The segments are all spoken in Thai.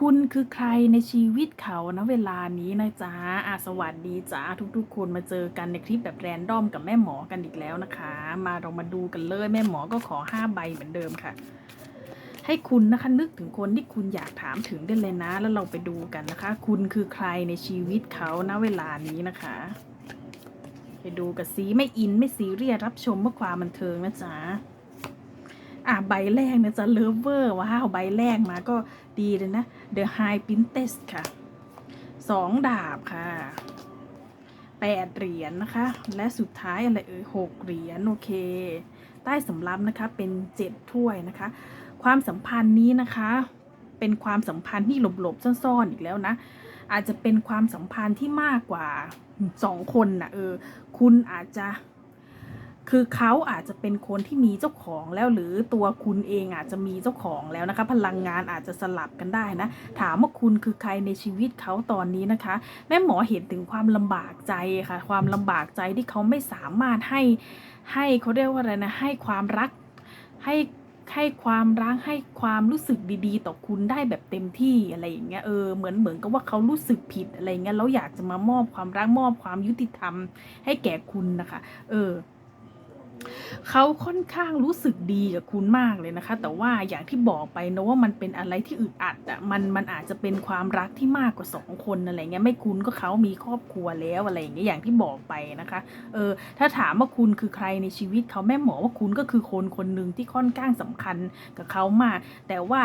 คุณคือใครในชีวิตเขานะเวลานี้นะจ๊ะอะสวัสดีจ้าทุกๆ คนมาเจอกันในคลิปแบบแรนดอมกับแม่หมอกันอีกแล้วนะคะ มาเรามาดูกันเลยแม่หมอก็ขอห้าใบเหมือนเดิมค่ะ ให้คุณนะคะนึกถึงคนที่คุณอยากถามถึงได้เลยนะ แล้วเราไปดูกันนะคะ คุณคือใครในชีวิตเขานะเวลานี้นะคะ ไปดูกับซีไม่อินไม่ซีเรียสรับชมเพื่อความบันเทิงนะจ๊ะ อะใบแรกเนะจ๊ะ Lover ว้าวใบแรกมาก็ดีเลยนะ The High Princess ค่ะสองดาบค่ะแปดเหรียญนะคะ และสุดท้ายอะไรเอ่ยหกเหรียญโอเค ใต้สำรับนะคะเป็นเจ็ดถ้วยนะคะ ความสัมพันธ์นี้นะคะ เป็นความสัมพันธ์ที่หลบๆซ่อนๆอีกแล้วนะอาจจะเป็นความสัมพันธ์ที่มากกว่าสองคนนะเออคุณอาจจะ คือเขาอาจจะเป็นคนที่มีเจ้าของแล้วหรือตัวคุณเองอาจจะมีเจ้าของแล้วนะคะ พลังงานอาจจะสลับกันได้นะ ถามว่าคุณคือใครในชีวิตเขาตอนนี้นะคะ แม่หมอเห็นถึงความลำบากใจค่ะ ความลำบากใจที่เขาไม่สามารถให้ให้เขาเรียกว่าอะไรนะให้ความรักให้ให้ความรักให้ความรู้สึกดีๆ ต่อคุณได้แบบเต็มที่อะไรอย่างเงี้ยเออเหมือนเหมือนกับว่าเขารู้สึกผิดอะไรเงี้ยแล้วอยากจะมามอบความรักมอบความยุติธรรมให้แก่คุณนะคะ เออ เขาค่อนข้างรู้สึกดีกับคุณมากเลยนะคะ แต่ว่าอย่างที่บอกไปนะว่ามันเป็นอะไรที่อึดอัดอะมันมันอาจจะเป็นความรักที่มากกว่าสองคนอะไรเงี้ยไม่คุณก็เขามีครอบครัวแล้วอะไรอย่างเงี้ยอย่างที่บอกไปนะคะเออถ้าถามว่าคุณคือใครในชีวิตเขาแม่หมอว่าคุณก็คือคนคนหนึ่งที่ค่อนข้างสำคัญกับเขามาก แต่ว่า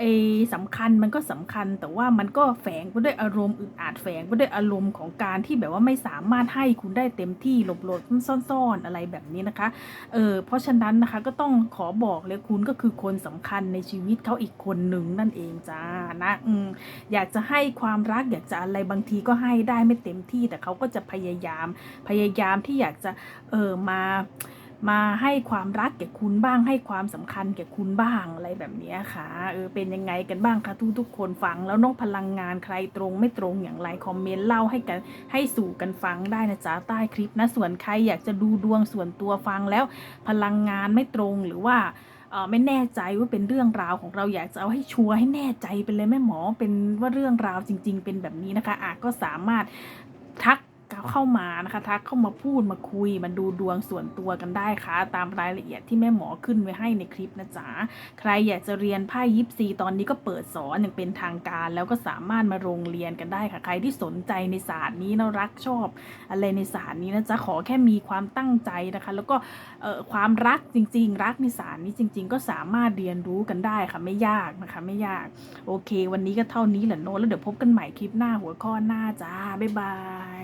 ไอ้สำคัญมันก็สำคัญแต่ว่ามันก็แฝงไปด้วยอารมณ์อึดอัดแฝงไปด้วยอารมณ์ของการที่แบบว่าไม่สามารถให้คุณได้เต็มที่หลบๆซ่อนๆอะไรแบบนี้นะคะเออเพราะฉะนั้นนะคะก็ต้องขอบอกเลยคุณก็คือคนสำคัญในชีวิตเขาอีกคนหนึ่งนั่นเองจ้านะอืมอยากจะให้ความรักอยากจะอะไรบางทีก็ให้ได้ไม่เต็มที่ แต่เขาก็จะพยายามพยายามที่อยากจะเออมา มาให้ความรักแก่คุณบ้างให้ความสำคัญแก่คุณบ้างอะไรแบบนี้ค่ะเออเป็นยังไงกันบ้างคะทุกทุกคนฟังแล้วน้องพลังงานใครตรงไม่ตรงอย่างไรคอมเมนต์เล่าให้กันให้สู่กันฟังได้นะจ๊ะใต้คลิปนะส่วนใครอยากจะดูดวงส่วนตัวฟังแล้ว พลังงานไม่ตรงหรือว่าเออไม่แน่ใจว่าเป็นเรื่องราวของเราอยากจะเอาให้ชัวร์ให้แน่ใจไปเลยแม่หมอเป็นว่าเรื่องราวจริง ๆ เป็นแบบนี้นะคะอาจก็สามารถทัก เข้ามานะคะทักเข้ามาพูดมาคุยมาดูดวงส่วนตัวกันได้ค่ะ ตามรายละเอียดที่แม่หมอขึ้นไว้ให้ในคลิปนะจ๊ะใครอยากจะเรียนไพ่ยิปซีตอนนี้ก็เปิดสอนอย่างเป็นทางการ แล้วก็สามารถมาโรงเรียนกันได้ค่ะ ใครที่สนใจในศาสตร์นี้นะรักชอบ อะไรในศาสตร์นี้นะจ๊ะขอแค่มีความตั้งใจนะคะ แล้วก็เอ่อความรักจริง ๆ รักในศาสตร์นี้จริง ๆ ก็สามารถเรียนรู้กันได้ค่ะไม่ยากนะคะไม่ยาก โอเค วันนี้ก็เท่านี้แหละโน้แล้วเดี๋ยวพบกันใหม่คลิปหน้าหัวข้อหน้าจ้าบ๊ายบาย